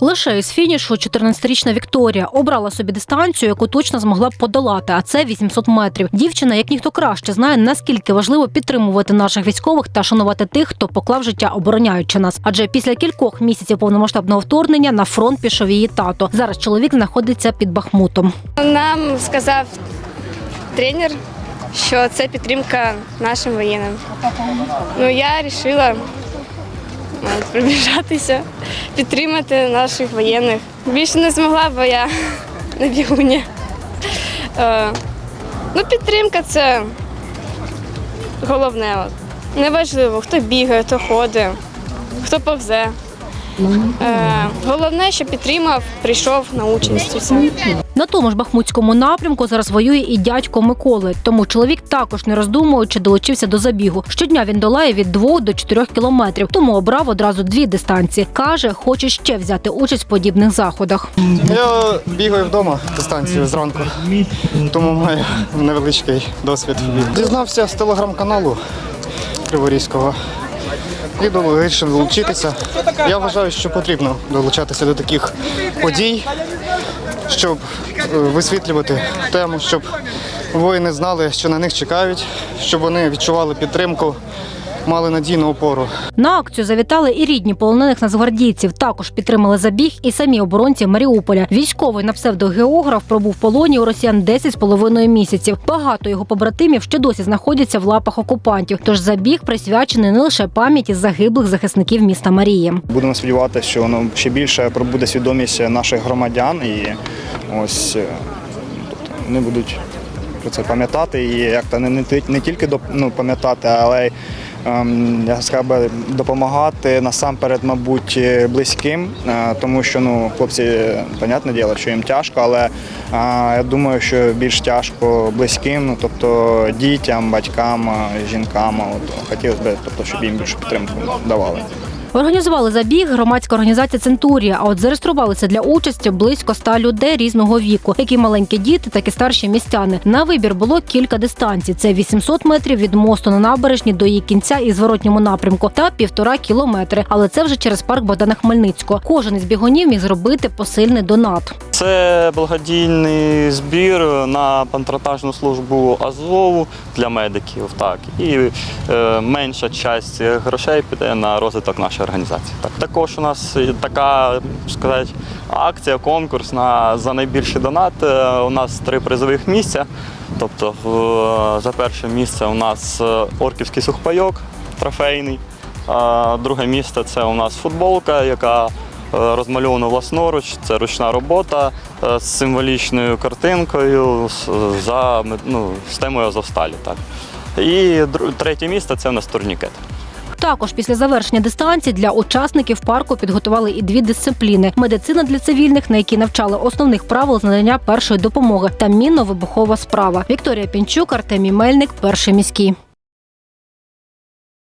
Лише із фінішу 14-річна Вікторія обрала собі дистанцію, яку точно змогла б подолати, а це 800 метрів. Дівчина, як ніхто краще, знає наскільки важливо підтримувати наших військових та шанувати тих, хто поклав життя, обороняючи нас. Адже після кількох місяців повномасштабного вторгнення на фронт пішов її тато. Зараз чоловік знаходиться під Бахмутом. Нам сказав тренер, що це підтримка нашим воєнним. Ну я вирішила от, приближатися, підтримати наших воєнних. Більше не змогла, бо я на бігуні. Е, ну, підтримка це головне. Неважливо, хто бігає, хто ходить, хто повзе. Е, головне, що підтримав, прийшов на участь. і все. На тому ж бахмутському напрямку зараз воює і дядько Миколи. Тому чоловік також не роздумуючи долучився до забігу. Щодня він долає від 2 до 4 кілометрів. Тому обрав одразу дві дистанції. каже, хоче ще взяти участь в подібних заходах. Я бігаю вдома дистанцію зранку, тому маю невеличкий досвід. Дізнався з телеграм-каналу Криворізького до- вирішив долучитися. Я вважаю, що потрібно долучатися до таких подій, щоб е, висвітлювати тему, щоб воїни знали, що на них чекають, щоб вони відчували підтримку, мали надійну опору. На акцію завітали і рідні полонених нацгвардійців. Також підтримали забіг і самі оборонці Маріуполя. Військовий на псевдогеограф пробув в полоні у росіян 10 з половиною місяців. Багато його побратимів ще досі знаходяться в лапах окупантів. Тож забіг присвячений не лише пам'яті загиблих захисників міста Марії. Будемо сподіватися, що воно ще більше пробуде свідомість наших громадян і ось е, тобто вони будуть про це пам'ятати і як то не, не, не тільки доп- ну, пам'ятати, але й я сказав би, допомагати насамперед, мабуть, е, близьким, е, тому що ну, хлопці, понятне діло, що їм тяжко, але е, я думаю, що більш тяжко близьким, ну, тобто дітям, батькам, е, жінкам. От, хотілося б, тобто, щоб їм більше підтримку давали. Організували забіг громадська організація Центурія. А от зареєструвалися для участі близько ста людей різного віку, як і маленькі діти, так і старші містяни. На вибір було кілька дистанцій: це 800 метрів від мосту на набережні до її кінця і зворотньому напрямку, та півтора кілометри. Але це вже через парк Богдана Хмельницького. Кожен із бігунів міг зробити посильний донат. Це благодійний збір на патронатажну службу Азову для медиків. Так і е, менша часть грошей піде на розвиток нашої організації. Так також у нас така сказати, акція, конкурс на за найбільший донат. Е, У нас три призових місця. Тобто, в- за перше місце у нас е, орківський сухпайок трофейний. А друге місце це у нас футболка, яка е, розмальована власноруч. Це ручна робота е, з символічною картинкою за, ну, з темою Азовсталі. Так. І третє місце це у нас турнікет. Також після завершення дистанції для учасників парку підготували і дві дисципліни: медицина для цивільних, на які навчали основних правил з першої допомоги, та мінно-вибухова справа. Вікторія Пінчук, Артемій Мельник, перший міський.